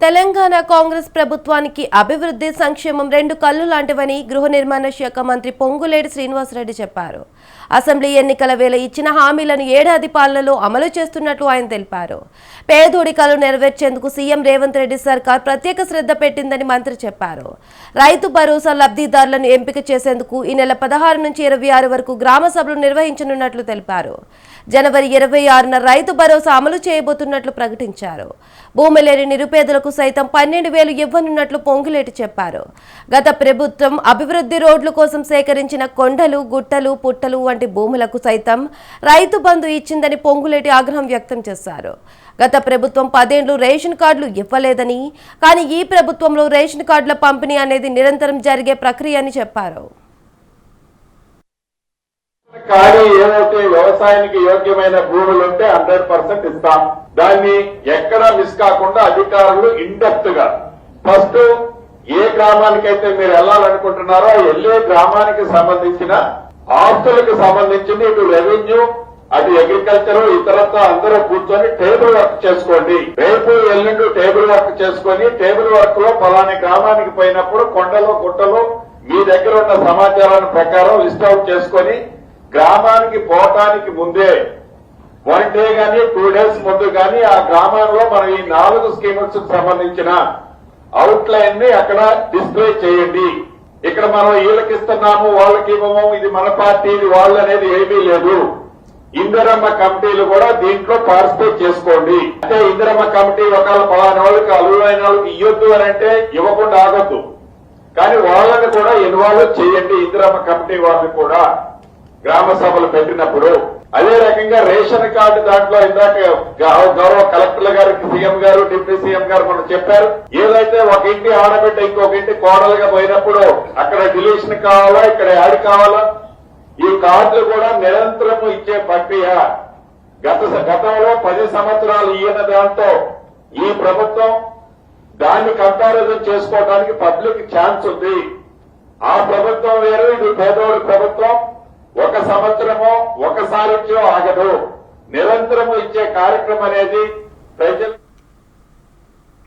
తెలంగాణ కాంగ్రెస్ ప్రభుత్వానికి అభివృద్ధి సంక్షేమం రెండు కళ్ళు లాంటివని గృహ నిర్మాణ శాఖ మంత్రి పొంగులేటి శ్రీనివాసరెడ్డి చెప్పారు. అసెంబ్లీ ఎన్నికల వేళ ఇచ్చిన హామీలను ఏడాది పాలనలో అమలు చేస్తున్నట్లు ఆయన తెలిపారు. పేదోడి కళలు నెరవేర్చేందుకు సీఎం రేవంత్ రెడ్డి సర్కార్ ప్రత్యేక శ్రద్ధ పెట్టిందని మంత్రి చెప్పారు. రైతు భరోసా లబ్ధిదారులను ఎంపిక చేసేందుకు ఈ నెల పదహారు నుంచి ఇరవై ఆరు వరకు గ్రామ సభలు నిర్వహించనున్నట్లు తెలిపారు. జనవరి ఇరవై ఆరున రైతు భరోసా అమలు చేయబోతున్నట్లు ప్రకటించారు. భూమి లేని నిరుపేదలకు సైతం పన్నెండు వేలు ఇవ్వనున్నట్లు పొంగులేటి చెప్పారు. గత ప్రభుత్వం అభివృద్ధి రోడ్ల కోసం సేకరించిన కొండలు గుట్టలు పుట్టలు వంటి భూములకు సైతం రైతు బంధు ఇచ్చిందని పొంగులేటి ఆగ్రహం వ్యక్తం చేశారు. గత ప్రభుత్వం పదేండ్లు రేషన్ కార్డులు ఇవ్వలేదని కానీ ఈ ప్రభుత్వంలో రేషన్ కార్డుల పంపిణీ అనేది నిరంతరం జరిగే ప్రక్రియ అని చెప్పారు. కానీ ఏదైతే వ్యవసాయానికి యోగ్యమైన భూములు ఉంటే హండ్రెడ్ పర్సెంట్ ఇస్తాం. దాన్ని ఎక్కడా మిస్ కాకుండా అధికారులు ఇండెప్త్గా. ఫస్ట్ ఏ గ్రామానికైతే మీరు వెళ్ళాలనుకుంటున్నారో వెళ్ళే గ్రామానికి సంబంధించిన ఆస్తులకు సంబంధించిన ఇటు రెవెన్యూ అటు అగ్రికల్చర్ ఇతరత్వ అందరూ కూర్చొని టేబుల్ వర్క్ చేసుకోండి. రేపు ఎల్లుండి టేబుల్ వర్క్ చేసుకొని టేబుల్ వర్క్లో పలాని గ్రామానికి పోయినప్పుడు కొండలు గుట్టలు మీ దగ్గర ఉన్న సమాచారాన్ని ప్రకారం లిస్ట్ అవుట్ చేసుకొని గ్రామానికి పోవటానికి ముందే వన్ డే కానీ టూ డేస్ ముందు కానీ ఆ గ్రామంలో మనం ఈ నాలుగు స్కీమ్స్ సంబంధించిన అవుట్ లైన్ని అక్కడ డిస్ప్లే చేయండి. ఇక్కడ మనం వీళ్ళకి ఇస్తున్నాము వాళ్ళకి ఇవ్వము ఇది మన పార్టీ ఇది వాళ్ళు అనేది ఏమీ లేదు. ఇందిరమ్మ కమిటీలు కూడా దీంట్లో పార్టిసిపేట్ చేసుకోండి. అంటే ఇందిరమ్మ కమిటీ ఒకవేళ పలానా వాళ్ళకి అలువైన వాళ్ళకి ఇవ్వద్దు అని అంటే ఇవ్వకుండా ఆగొద్దు. కానీ వాళ్ళని కూడా ఇన్వాల్వ్ చేయండి ఇందిరమ్మ కమిటీ వాళ్ళని కూడా గ్రామ సభలు పెట్టినప్పుడు. అదే రకంగా రేషన్ కార్డు దాంట్లో ఇందాక గౌరవ కలెక్టర్ గారికి సీఎం గారు డిప్యూటీ సీఎం గారు మనం చెప్పారు. ఏదైతే ఒక ఇంటి ఆడబిడ్డ ఇంకొక ఇంటి కోడలుగా పోయినప్పుడు అక్కడ డిలీషన్ కావాలా ఇక్కడ యాడ్ కావాలా? ఈ కార్డులు కూడా నిరంతరం ఇచ్చే ప్రక్రియ. గత గతంలో పది సంవత్సరాలు ఈయన దాంతో ఈ ప్రభుత్వం దాన్ని కంపారిజన్ చేసుకోవడానికి పబ్లిక్ ఛాన్స్ ఉంది. ఆ ప్రభుత్వం వేరు ఇది పేదోడి ప్రభుత్వం. ఒక సంవత్సరము సారథ్యం ఆగదు. నిరంతరము ఇచ్చే కార్యక్రమం అనేది ప్రజలు